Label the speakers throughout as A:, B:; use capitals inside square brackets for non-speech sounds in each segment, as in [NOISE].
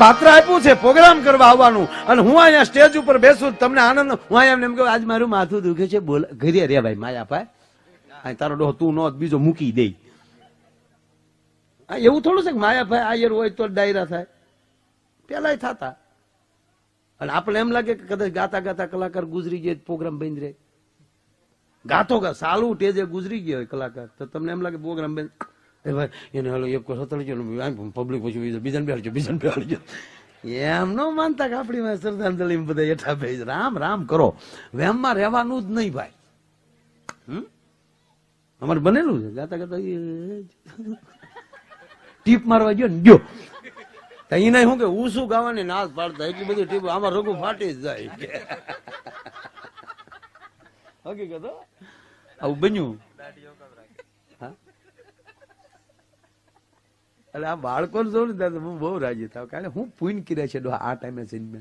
A: પાત્ર આપ્યું છે, પ્રોગ્રામ કરવા આવવાનું. અને હું અહીંયા સ્ટેજ ઉપર બેસું, તમને આનંદ, હું અહીંયા એમ કહું, આજ મારું માથું દુખે છે, બોલ, ઘરે રે ભાઈ, માયા ભાઈ. તારો ડોહ તું નો બીજો મૂકી દે. એવું થોડું છે કે માયાભાઈ આયર હોય તો ડાયરા થાય. પેલા થતા. અને આપણે એમ લાગે કે કદાચ ગાતા ગાતા કલાકાર ગુજરી ગયો, પ્રોગ્રામ બંધ રહે. ગાતો ગા, સાલું ટેજે ગુજરી ગયો કલાકાર, તો તમને એમ લાગે પ્રોગ્રામ બંધ ભાઈ એને હાલો એક સતળ ગયો પબ્લિક પછી બીજાને બેહાડજો બીજાને બેહાડજો. એમ ન માનતા કે આપણી માં શ્રદ્ધાંજલિ બધા એઠા બે રામ રામ કરો. વેમમાં રહેવાનું જ નહીં ભાઈ? અમારે બનેલું છે. ગાતા ગાતા ટીપ મારવા ગયો ને, ગયો. એને શું કે, હું શું ગાવાની નાશ પાડતા. એટલી બધી ટીપ, આમાં રઘુ ફાટી જ જાય. હકીકત આવું બન્યું. એટલે આ બાળકો જોઉં ને ત્યારે હું બહુ રાજી થાવ. કારણ હું પૂન કર્યા છે આ ટાઈમે સિનેમા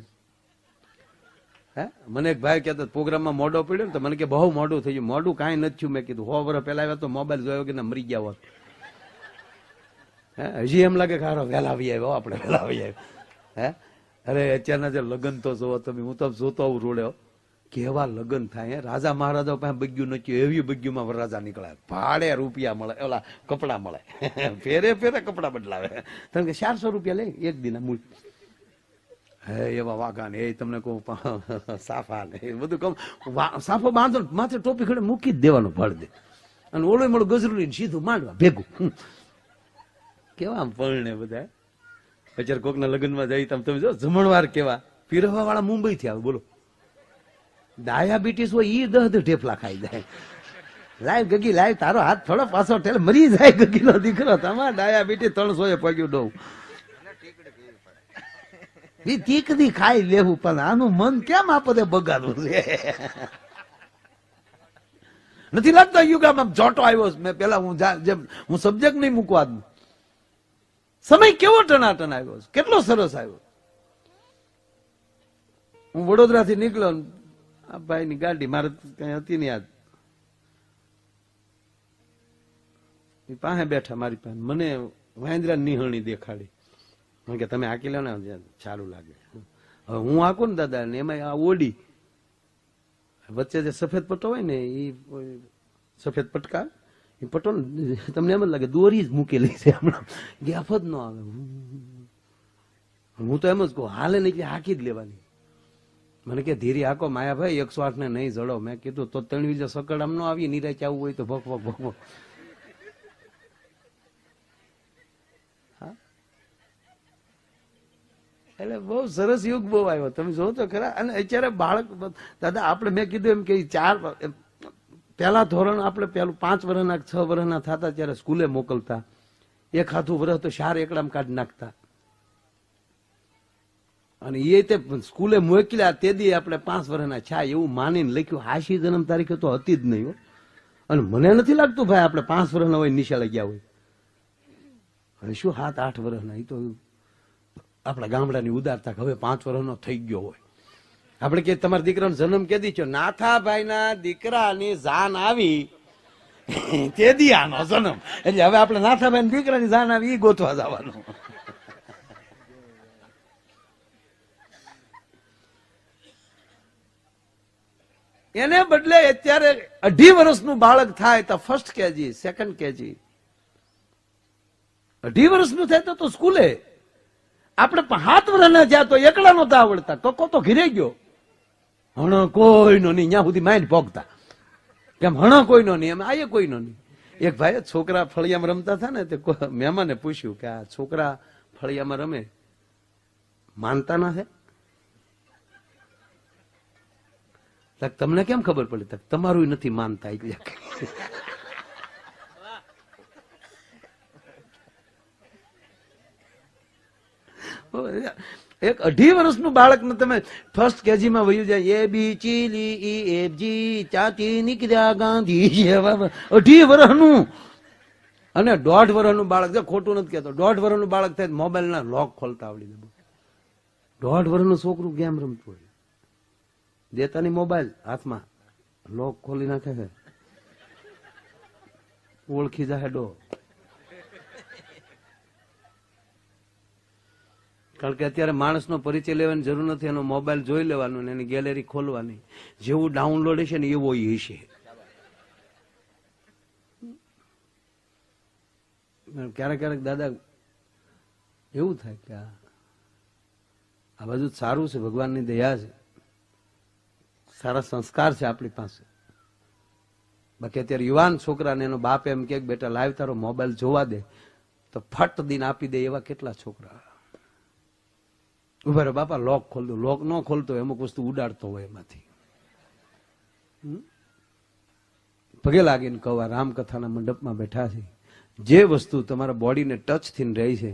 A: હે? મને એક ભાઈ કહેતો, પ્રોગ્રામમાં મોડો પડ્યો ને તો મને કે બહુ મોડું થઈ ગયું. મોડું કાંઈ નથી થયું. મેં કીધું, હો વર્ષ પહેલા આવ્યા તો મોબાઈલ જોયો કે મરી ગયા હોત. હે? હજી એમ લાગે કે હારો વહેલા આવી આવ્યો આપણે વહેલા આવી આવ્યો. હે? અરે, અત્યારના જે લગ્ન તો જોવો તમે, હું તો જોતો આવું રોડ્યો કેવા લગ્ન થાય? રાજા મહારાજા પાસે બગ્યું નથી એવી બગ્યુમાં વરરાજા નીકળે ભાડે રૂપિયા મળે, ઓલા કપડા મળે. [LAUGHS] ફેરે ફેરે કપડા બદલાવે. કારણ કે ચારસો રૂપિયા લે, એક દિના મૂળ. હે, એવા વાઘા ને એ તમને કહું સાફા ને, એ બધું વા- સાફો બાંધો માથે ટોપી ખડે મૂકી જ દેવાનું ભળ દે. અને ઓળો મળું ગજરું લઈને સીધું માંડવા, ભેગું. કેવા આમ પરણે બધા. અત્યારે કોકના લગ્નમાં તમે તમે જો, જમણવાર કેવા પીરવા વાળા મુંબઈ થી આવે, બોલો. ડાયાબિટીસ હોય ઈ દહ ઢેફલા ખાઈ જાય. લાય ગગી, લાય, તારો હાથ થોડો પાછો ઠેલ, મરી જાય ગગી નો દીકરો. તમારે ડાયાબિટીસ ત્રણસો એ પગ્યું ડોવ તીકડી ખાઈ લેવું, પણ આનું મન કેમ આપદે બગાડવું છે? નથી લાગતો યુગામાં જોટો આવ્યો મેં પેલા હું જેમ હું સબ્જેક્ટ નહીં મૂકવા સમય કેવો ટનાટન આવ્યો કેટલો સરસ આવ્યો હું વડોદરા થી નીકળ્યો આ ભાઈ ની ગાડી, મારે કઈ હતી ને યાદ એ પાસે બેઠા મારી પાસે. મને વાંદરા નિહણી દેખાડી. કે તમે આકી લો ને સારું લાગે. હવે હું હાકું ને દાદા, ને એમાં આ ઓડી. વચ્ચે જે સફેદ પટ્ટો હોય ને એ સફેદ પટકા એ પટ્ટો તમને એમ જ લાગે, દોરી જ મૂકેલી છે હમણાં. ગેફ જ ન આવે. હું તો એમ જ કહું, હાલે નહીં એટલે હાકી જ લેવાની. મને કે, ધીરી આકો માયાભાઈ એકસો આઠ ને નહીં જડો. મેં કીધું, તો ત્રણ વીજે સકડ આમ ન આવી નિરાચ આવવું હોય તો ભોક ભોક ભોક ભોક? એટલે બહુ સરસ યુગ બહુ આવ્યો. તમે જો તો ખરા. અને અત્યારે બાળક, દાદા, આપણે મેં કીધું એમ કે ચાર પહેલા ધોરણ આપણે પેલું પાંચ વર્ષના છ વર્ષના થતા, ત્યારે સ્કૂલે મોકલતા. એક હાથું વર્ષ તો શાર એકડામ કાઢી નાખતા. અને એ તે સ્કૂલે મોકલ્યા તે દી આપણે પાંચ વર્ષના છા એવું માનીને લખ્યું, હાશી જન્મ તારીખે તો હતી જ નહીં અને મને નથી લાગતું ભાઈ આપણે પાંચ વર્ષના હોય નિશાળે ગયા હોય. અને શું સાત, આઠ વર્ષના? એ તો આપણા ગામડાની ઉદારતા કે હવે પાંચ વર્ષનો થઈ ગયો હોય. આપણે કે તમારા દીકરાનો જન્મ કેદી છો નાથાભાઈના દીકરાની જાન આવી. [LAUGHS] તે દી આનો જન્મ. એટલે હવે આપણે નાથાભાઈ દીકરાની જાન આવી એ ગોતવા જવાનું. એને બદલે અત્યારે અઢી વર્ષનું બાળક થાય તો ફર્સ્ટ કેજી સેકન્ડ કેજી. અઢી વર્ષનું થાય તો તો સ્કૂલે. આપણે હાથ વર્ષના જ્યાં તો એકલા નહોતા આવડતા. કકો તો ઘીરે ગયો. હણો કોઈનો નહીં ત્યાં સુધી માઇન્ડ ભોગતા. કેમ હણો કોઈનો નહીં, એમ આયે કોઈનો નહીં. એક ભાઈ છોકરા ફળિયામાં રમતા હતા ને, તે મહેમાને પૂછ્યું કે આ છોકરા ફળિયામાં રમે? માનતા ના છે તમને કેમ ખબર પડી? તમારું નથી માનતા એટલે એક અઢી વર્ષનું બાળકને તમે ફર્સ્ટ કેજીમાં વયું જાય. એ બી ચીલી, ઈ એફ જી, ચાચી, નીકળ્યા ગાંધી. અઢી વર્ષનું. અને દોઢ વર્ષનું બાળક. છે ખોટું નથી કહેતો. દોઢ વર્ષનું બાળક થાય મોબાઈલ ના લોક ખોલતા આવડી દે દોઢ વર્ષનું છોકરું ગેમ રમતું હોય? દેતાની મોબાઈલ હાથમાં. લોક ખોલી નાખે છે. ઓળખી જાય ડો. કારણ કે અત્યારે માણસનો પરિચય લેવાની જરૂર નથી, એનો મોબાઈલ જોઈ લેવાનો ને એની ગેલેરી ખોલવાની. જેવું ડાઉનલોડ હશે ને એવો હશે. ક્યારેક ક્યારેક દાદા, એવું થાય કે આ બધું સારું છે, ભગવાનની દયા છે. સારા સંસ્કાર છે આપણી પાસે. બાકી અત્યારે યુવાન છોકરાને એનો બાપ એમ કે બેટા, લાવ તારો મોબાઈલ જોવા દે, તો ફટ દિન આપી દે એવા કેટલા છોકરા. ઊભા રે બાપા, લોક ખોલ દો. લોક ન ખોલતો અમુક વસ્તુ ઉડાડતો હોય એમાંથી? પગે લાગીને કહવા રામકથાના મંડપમાં બેઠા છે. જે વસ્તુ તમારા બોડીને ટચ થઈને રહી છે,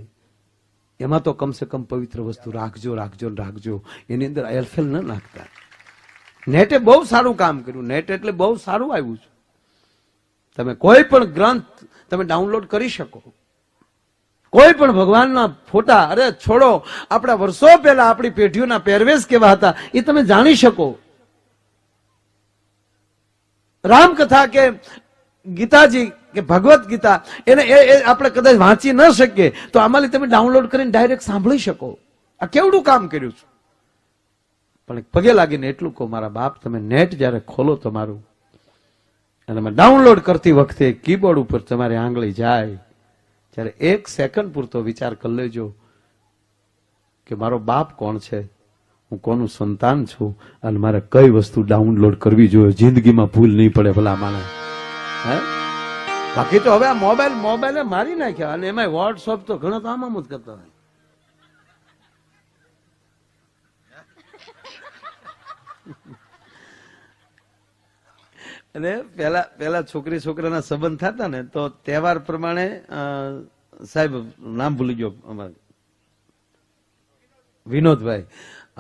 A: એમાં તો કમસે કમ પવિત્ર વસ્તુ રાખજો રાખજો રાખજો. એની અંદર એલફેલ ન નાખતા. નેટે બહુ સારું કામ કર્યું. નેટ એટલે બહુ સારું આવ્યું છે. તમે કોઈ પણ ગ્રંથ તમે ડાઉનલોડ કરી શકો. કોઈ પણ ભગવાનના ફોટા, અરે છોડો, આપણા વર્ષો પહેલા આપણી પેઢીઓના પહેરવેશ કેવા હતા, એ તમે જાણી શકો. રામકથા કે ગીતાજી કે ભગવત ગીતા, એને એ આપણે કદાચ વાંચી ન શકીએ, તો આમાંથી તમે ડાઉનલોડ કરીને ડાયરેક્ટ સાંભળી શકો. આ કેવડું કામ કર્યું છે? પણ પગે લાગીને એટલું કહો, મારા બાપ, તમે નેટ જ્યારે ખોલો તમારું, અને ડાઉનલોડ કરતી વખતે કીબોર્ડ ઉપર તમારી આંગળી જાય, ત્યારે એક સેકન્ડ પૂરતો વિચાર કરી લેજો કે મારો બાપ કોણ છે? હું કોનું સંતાન છું? અને મારે કઈ વસ્તુ ડાઉનલોડ કરવી જોઈએ? જિંદગીમાં ભૂલ નહીં પડે ભલા માને હે? બાકી તો હવે આ મોબાઈલ, મોબાઈલે મારી નાખ્યા, અને એમાં વોટ્સઅપ તો ઘણો તો જ કરતા હોય. અને પેલા પેલા છોકરી છોકરાના સંબંધ થતા ને, તો તહેવાર પ્રમાણે સાહેબ, નામ ભૂલી ગયો અમારે. વિનોદભાઈ.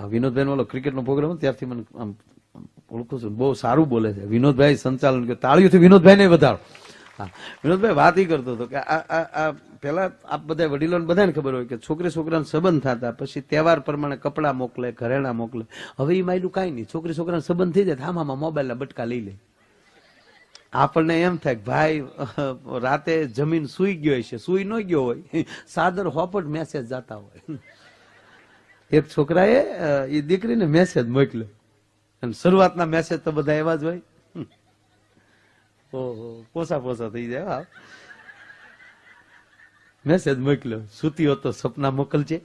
A: વિનોદભાઈ ઓલો ક્રિકેટનો પ્રોગ્રામ ત્યારથી મને આમ ઓળખું છું. બહુ સારું બોલે છે. વિનોદભાઈ સંચાલન કર્યું. તાળીઓથી વિનોદભાઈ ને વધારો. વિનોદભાઈ, વાત એ કરતો હતો કે આ આ પેલા આપ બધા વડીલોને બધાને ખબર હોય કે છોકરી છોકરાને સંબંધ થતા, પછી તહેવાર પ્રમાણે કપડાં મોકલે, ઘરેણા મોકલે. હવે એ માયલું કાંઈ નહીં. છોકરી છોકરાને સંબંધ થઈ જાય આમાં મોબાઈલના બટકા લઈ લે. આપણને એમ થાય ભાઈ રાતે જમીન સુઈ ગયો છે સુઈ ન ગયો હોય. સાદર હોપટ મેસેજ જતા હોય. એક છોકરાએ એ દીકરીને મેસેજ મોકલ્યો. અને શરૂઆતના મેસેજ તો બધા એવા જ હોય. પોસા પોસા થઈ જાય મેસેજ મોકલ્યો. સુતી હો તો સપના મોકલજે.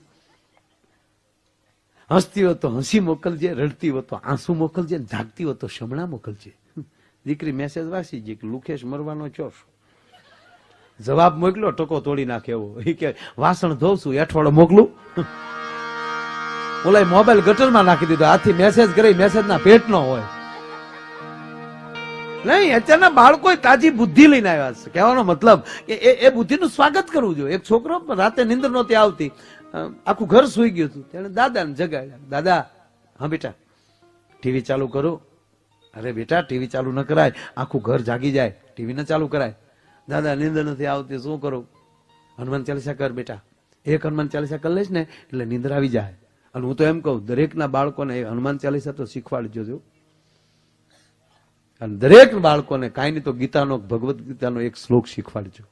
A: હસતી હો તો હસી મોકલજે. રડતી હો તો આંસુ મોકલજે. જાગતી હો તો શમણા મોકલજે. દીકરી મેસેજ વાંચી જે કે લુખેશ મરવાનો છો જવાબ મોકલ્યો, ટકો તોડી નાખે એવો. એ કે, વાસણ ધોઉં છું અઠવાડો મોકલું ઓલા મોબાઈલ ગટરમાં નાખી દીધો. આથી મેસેજ કરી મેસેજ ના પેટ નો હોય. નહીં, અત્યારના બાળકો તાજી બુદ્ધિ લઈને આવ્યા છે. કહેવાનો મતલબ કે એ બુદ્ધિનું સ્વાગત કરવું જોઈએ. એક છોકરો રાતે નિંદર નહોતી આવતી. આખું ઘર સુઈ ગયું હતું. તેને દાદાને જગાડ્યા. દાદા, હા બેટા, ટીવી ચાલુ કરો. અરે બેટા, ટીવી ચાલુ ન કરાય. આખું ઘર જાગી જાય. ટીવી ન ચાલુ કરાય. દાદા, નિંદર નથી આવતી. શું કરું? હનુમાન ચાલીસા કર બેટા. એક હનુમાન ચાલીસા કરી લઈશ ને એટલે નિંદર આવી જાય. અને હું તો એમ કહું, દરેકના બાળકોને હનુમાન ચાલીસા તો શીખવાડી જો. અને દરેક બાળકોને કાંઈ નહીં તો ગીતાનો, ભગવદ્ ગીતાનો એક શ્લોક શીખવાડજો.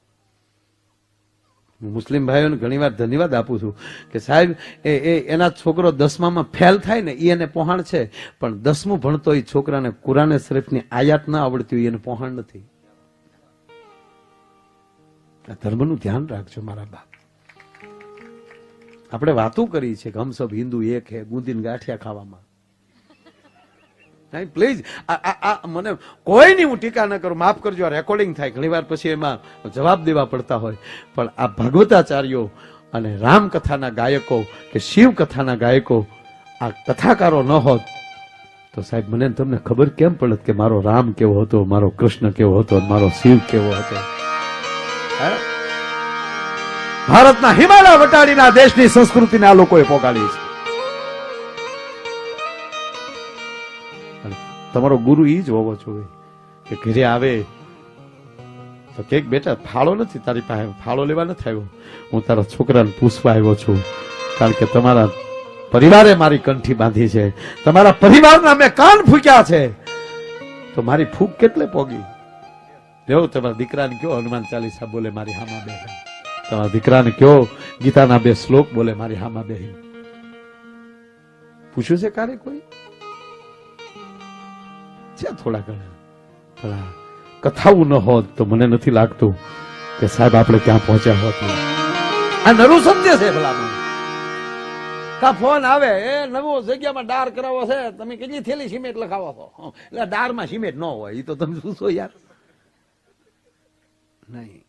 A: હું મુસ્લિમ ભાઈઓને ઘણીવાર ધન્યવાદ આપું છું કે સાહેબ, એ એ, એના છોકરો દસમામાં ફેલ થાય ને એ એને પહોંચ છે. પણ દસમું ભણતો એ છોકરાને કુરાને શરીફની આયાત ના આવડતી હોય, એને પહોંચ નથી. આ ધર્મનું ધ્યાન રાખજો મારા બાપ. આપણે વાતો કરી છે કે હમ સબ હિન્દુ એક હે, ગુંદીન ગાંઠિયા ખાવામાં. નહીં પ્લીઝ આ મને કોઈની હું ટીકા ન કરું, માફ કરજો, આ રેકોર્ડિંગ થાય. ઘણીવાર પછી એમાં જવાબ દેવા પડતા હોય. પણ આ ભગવતાચાર્યો અને રામકથાના ગાયકો કે શિવ કથાના ગાયકો આ કથાકારો ન હોત, તો સાહેબ, મને તમને ખબર કેમ પડત કે મારો રામ કેવો હતો, મારો કૃષ્ણ કેવો હતો, મારો શિવ કેવો હતો? ભારતના હિમાલય વટાડીના દેશની સંસ્કૃતિને આ લોકોએ પોગાડી છે. તમારો ગુરુ ઈ જ હોવો જોઈએ. કે ઘરે આવે, તો કેક બેટા, ફાળો નથી તારી પાસે, ફાળો લેવા નથી આવ્યો. હું તારા છોકરાને પૂછવા આવ્યો છું, કારણ કે તમારા પરિવારે મારી કંઠી બાંધી છે. તમારા પરિવારના મેં કાન ફૂક્યા છે. તો મારી ફૂક કેટલે પોગી? લેવો તમારા દીકરાને કયો હનુમાન ચાલીસા બોલે મારી હામા બેહી. તમારા દીકરાને કયો ગીતાના બે શ્લોક બોલે મારી હામા બેહી. પૂછ્યું છે ક્યારે કોઈ? છે થોડા ઘણા પણ આ કથાઓ ન હોત તો મને નથી લાગતું કે સાહેબ આપણે ક્યાં પહોંચ્યા હોત. આ નરું સમજે છે ભલામણ. કા ફોન આવે, એ નવો જગ્યામાં ડાર કરાવો છે, તમે કેટલી થેલી સિમેન્ટ લખાવો છો? એટલે ડારમાં સિમેન્ટ ન હોય એ તો તમે શું છો યાર. નહીં.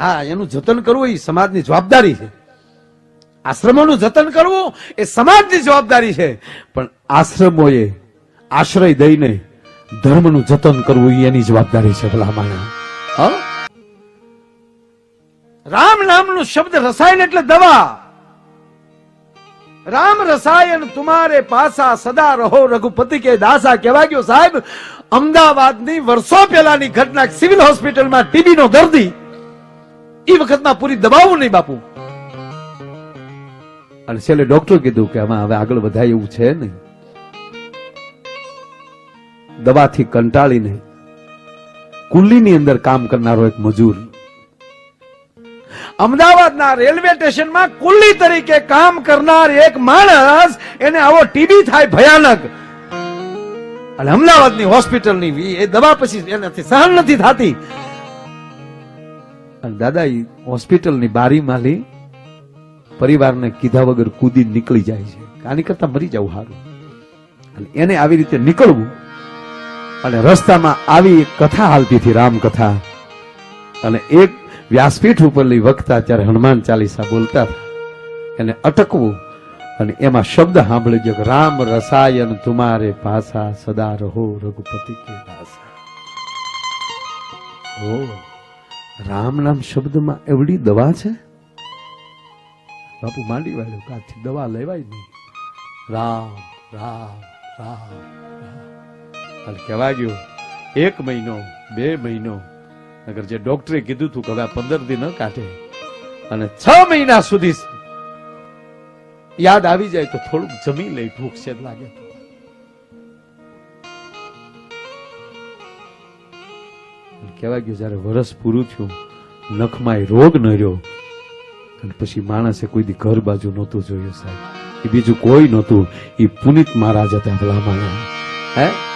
A: હા, એનું જતન કરવું એ સમાજની જવાબદારી છે. આશ્રમોનું જતન કરવું એ સમાજની જવાબદારી છે. પણ આશ્રમોએ આશ્રય દઈને ધર્મનું જતન કરવું એની જવાબદારી છે ભલામાણા રામ નામનું શબ્દ રસાયણ એટલે દવા. રામ રસાયણ તુમારે પાસા સદા રહો રઘુપતિ કે દાસા કહેવા ગયો સાહેબ. અમદાવાદની વર્ષો પહેલાની ઘટના સિવિલ હોસ્પિટલમાં ટીબી નો દર્દી. એ વખતમાં પૂરી દબાવું નહીં બાપુ. અને છેલ્લે ડોક્ટર કીધું કે આમાં હવે આગળ વધાય એવું છે નહીં. દવાથી કંટાળીને કુલ્લીની અંદર કામ કરનારો એક મજૂર. અમદાવાદના રેલવે સ્ટેશનમાં કુલ્લી તરીકે કામ કરનાર એક માણસ એને આવો ટીબી થાય ભયાનક. અને અમદાવાદની હોસ્પિટલની એ દવા પછી એનાથી સહન નથી થતી. અને દાદા એ હોસ્પિટલની બારી માલી પરિવારને કીધા વગર કૂદી નીકળી જાય છે. આની કરતા મરી જવું સારું. એને આવી રીતે નીકળવું અને રસ્તામાં આવી એક કથા હાલતી હતી રામ કથા અને એક વ્યાસપીઠ ઉપરની વખતા ત્યારે હનુમાન ચાલીસા બોલતા એને અટકવું અને એમાં શબ્દ સાંભળી ગયો રામ રસાયન તુમારે પાસા સદા રહો રઘુપતિ કે પાસા ઓ, રામ નામ શબ્દમાં એવડી દવા છે? બાપુ, માંડી વાળ્યો કાચી દવા લેવાય નહીં. રામ રામ રામ રામ. અને કહેવા ગયું એક મહિનો, બે મહિનો, નગર જે ડોક્ટરે કીધું હતું કે હવે પંદર દિન કાઢે. અને છ મહિના સુધી યાદ આવી જાય તો થોડુંક જમી લઈ ભૂખ છે લાગે. કહેવાય ગયું જયારે વરસ પૂરું થયું, નખમાં રોગ ન રહ્યો અને પછી માણસે કોઈ દી ઘર બાજુ નહોતું જોયું સાહેબ. એ બીજું કોઈ નહોતું. એ પુનિત મહારાજ હતા ભલા માણસ. હે?